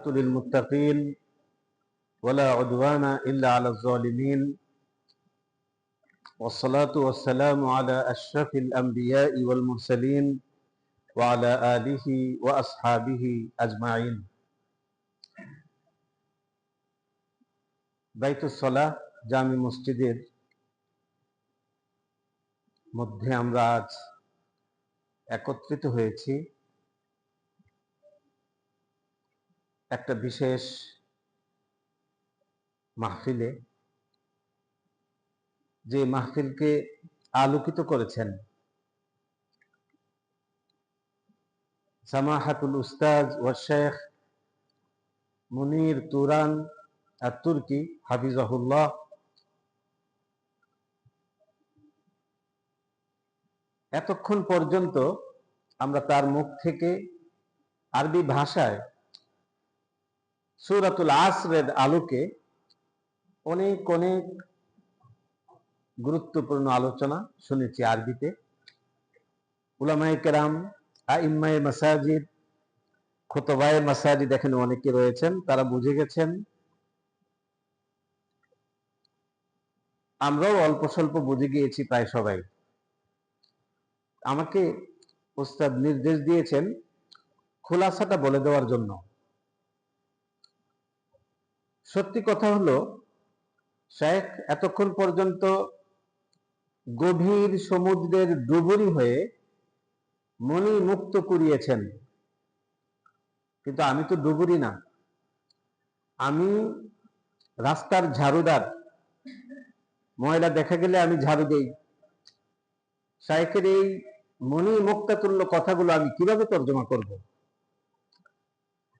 للمتقين ولا عدوان إلا على الظالمين والصلاة والسلام على أشرف الأنبياء والمرسلين وعلى آله وأصحابه أجمعين বাইতুসলাহ জামি মসজিদের মধ্যে আমরা আজ একত্রিত হয়েছি একটা বিশেষ মাহফিলে যে মাহফিলকে আলোকিত করেছেন সামাহাতুল উস্তাজ ও শেখ মুনির তুরান আর তুর্কি হাফিজাহুল্লাহ। এতক্ষণ পর্যন্ত আমরা তার মুখ থেকে আরবি ভাষায় সুরাতুল আসরের আলোকে অনেক অনেক গুরুত্বপূর্ণ আলোচনা শুনেছি আরবিতে। উলামাই কেরাম আইম্মাই মাসাজিদ, খোতবায় মাসাজিদ এখানে অনেকে রয়েছেন, তারা বুঝে গেছেন। আমরাও অল্প স্বল্প বুঝে গিয়েছি প্রায় সবাই। আমাকে ওস্তাদ নির্দেশ দিয়েছেন, খোলাসাটা বলে দেওয়ার জন্য। সত্যি কথা হলো, শেখ এতক্ষণ পর্যন্ত গভীর সমুদ্রের ডুবুরি হয়ে মনি মুক্ত করিয়েছেন কিন্তু আমি তো ডুবুরি না। আমি রাস্তার ঝাড়ুদার। ময়লা দেখা গেলে আমি ঝাড়ু দেই। শাইখের এই মনি মুক্তাতুল্য কথাগুলো আমি কীভাবে তর্জমা করব?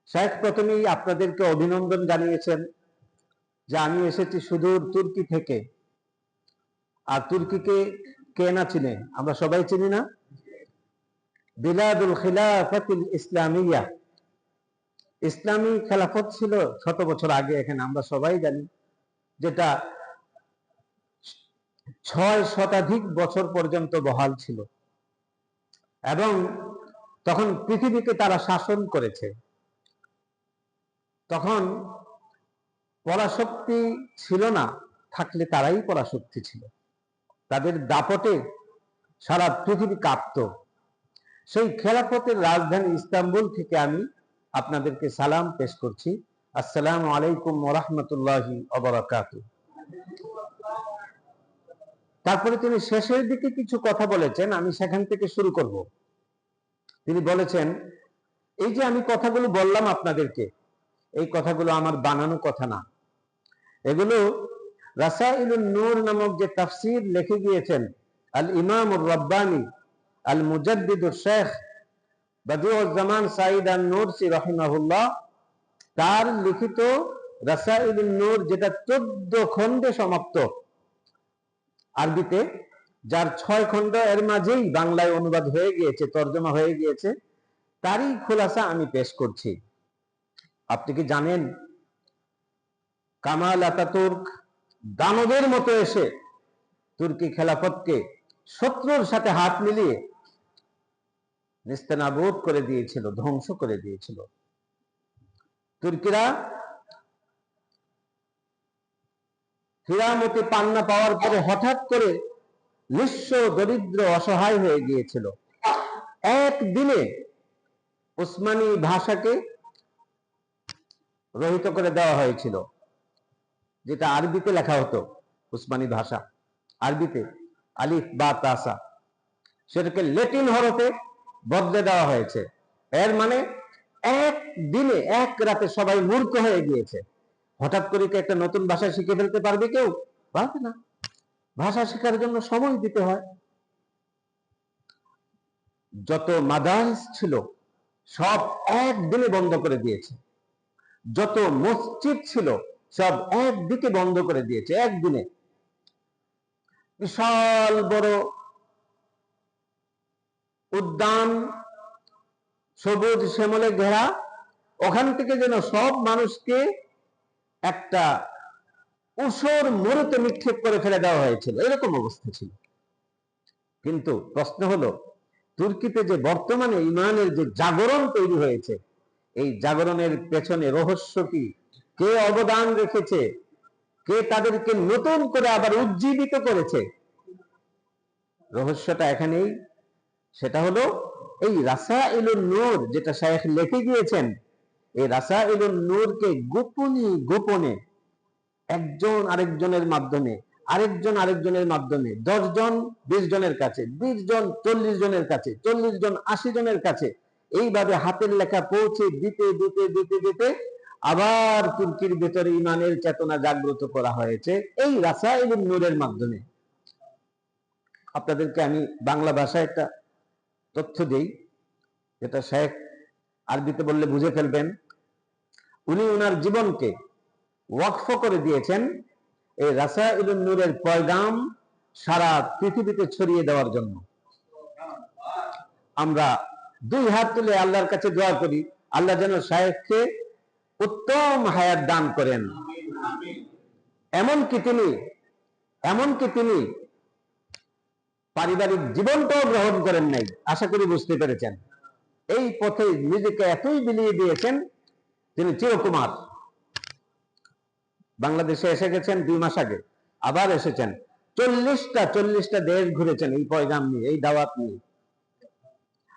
শাইখ প্রথমেই আপনাদেরকে অভিনন্দন জানিয়েছেন যে আমি এসেছি সুদূর তুর্কি থেকে। আর তুর্কিকে কে না চিনে? আমরা সবাই চিনি না? বিলাদুল খিলাফাতিল ইসলামিয়া। ইসলামী খেলাফত ছিল শত বছর আগে এখানে, আমরা সবাই জানি, যেটা ছয় শতাধিক বছর পর্যন্ত বহাল ছিল। এবং তখন পৃথিবীকে তারা শাসন করেছে। তখন পরাশক্তি ছিল না, থাকলে তারাই পরাশক্তি ছিল। তাদের দাপটে সারা পৃথিবী কাঁপত। সেই খেলাফতের রাজধানী ইস্তাম্বুল থেকে আমি আপনাদেরকে সালাম পেশ করছি। আসসালাম আলাইকুম ওরহমতুল্লাহি অবরাকাতু তারপরে তিনি শেষের দিকে কিছু কথা বলেছেন, আমি সেখান থেকে শুরু করব। তিনি বলেছেন, এই যে আমি কথাগুলো বললাম আপনাদেরকে এই কথাগুলো আমার বানানো কথা না। এগুলো রাসাইলুন নূর নামক যে তাফসির লিখে গিয়েছেন, আল ইমামুর রব্বানি, আল মুজাদ্দিদুর শেখ বদিউজ্জামান সাইদ আল নুরসি রহিমাহুল্লাহ, তার লিখিত রাসাইলুন নূর যেটা চোদ্দ খণ্ডে সমাপ্ত আরবিতে, যার ছয় খণ্ড এর মাঝেই বাংলায় অনুবাদ হয়ে গিয়েছে, তর্জমা হয়ে গিয়েছে, তারই খোলাসা আমি পেশ করছি। আপনি কি জানেন? কামাল আতাতুর্ক দানবের মতো এসে তুর্কি খেলাফতকে শত্রুর সাথে হাত মিলিয়ে নিস্তেনাবোধ করে দিয়েছিল, ধ্বংস করে দিয়েছিল। তুর্কিরা হীরামতি পান্না পাওয়ার পরে হঠাৎ করে নিঃস্ব দরিদ্র অসহায় হয়ে গিয়েছিল। একদিনে উসমানী ভাষাকে রহিত করে দেওয়া হয়েছিল। যেটা আরবিতে লেখা হতো, উসমানী ভাষা। আরবিতে আলিফ, বা তাসা সেটাকে লেটিন হরফে বদলে দেওয়া হয়েছে। এর মানে এক দিনে, এক রাতে সবাই মূর্খ হয়ে গিয়েছে। হঠাৎ করে কি একটা নতুন ভাষা শিখে ফেলতে পারবে কেউ? পারবে না। ভাষা শেখার জন্য সময় দিতে হয়। যত মাদারিস ছিল, সব একদিনে বন্ধ করে দিয়েছে। যত মসজিদ ছিল সব একদিকে বন্ধ করে দিয়েছে, একদিনে। বিশাল বড় উদ্যান, সবুজ শ্যামলে ঘেরা, ওখান থেকে যেন সব মানুষকে একটা উসর মরুতে নিক্ষেপ করে ফেলে দেওয়া হয়েছিল, এরকম অবস্থা ছিল। কিন্তু প্রশ্ন হলো, তুর্কিতে যে বর্তমানে ইমানের যে জাগরণ তৈরি হয়েছে এই জাগরণের পেছনে রহস্য কি? কে অবদান রেখেছে? কে তাদেরকে নতুন করে আবার উজ্জীবিত করেছে? রহস্যটা এখানেই। সেটা হলো এই রাসা ইলুন নূর যেটা শায়েখ লিখে গিয়েছেন, এই রাসা ইলুন নূরকে গোপনে গোপনে একজন আরেকজনের মাধ্যমে, আরেকজন আরেকজনের মাধ্যমে দশ জন বিশ জনের কাছে, বিশ জন, চল্লিশ জনের কাছে, চল্লিশ জন, আশি জনের কাছে এইভাবে হাতের লেখা পৌঁছে দিতে দিতে দিতে দিতে আবার তুর্কির ভেতরে ইমানের চেতনা জাগ্রত করা হয়েছে এই রাসায়নিক নূরের মাধ্যমে। আপনাদেরকে আমি বাংলা ভাষায় একটা তথ্য দেই, যেটা শেখ আরবিতে বললে বুঝে ফেলবেন। উনি ওনার জীবনকে ওয়াকফ করে দিয়েছেন এই রাসা ইলুন নূরের পয়গাম সারা পৃথিবীতে ছড়িয়ে দেওয়ার জন্য। আমরা দুই হাত তুলে আল্লাহর কাছে দোয়া করি, আল্লাহ যেন শায়েখকে উত্তম হায়াত দান করেন। এমনকি তিনি এমনকি তিনি পারিবারিক জীবনটাও গ্রহণ করেন নাই, আশা করি বুঝতে পেরেছেন। এই পথে নিজেকে এতই বিলিয়ে দিয়েছেন তিনি চিরকুমার। বাংলাদেশে এসে গেছেন দুই মাস আগে, আবার এসেছেন। চল্লিশটা চল্লিশটা দেশ ঘুরেছেন এই পয়গাম নিয়ে, এই দাওয়াত নিয়ে।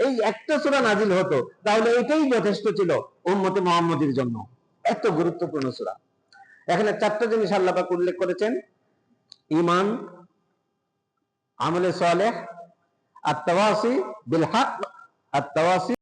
এই একটা সুরা নাজিল হতো, তাহলে এটাই যথেষ্ট ছিল উম্মতে মুহাম্মদের জন্য। এত গুরুত্বপূর্ণ সুরা। এখানে চারটা জিনিস আল্লাহ পাক উল্লেখ করেছেন। ইমান আমলে সালেহ আত-তাওয়াসি বিল হক আত-তাওয়াসি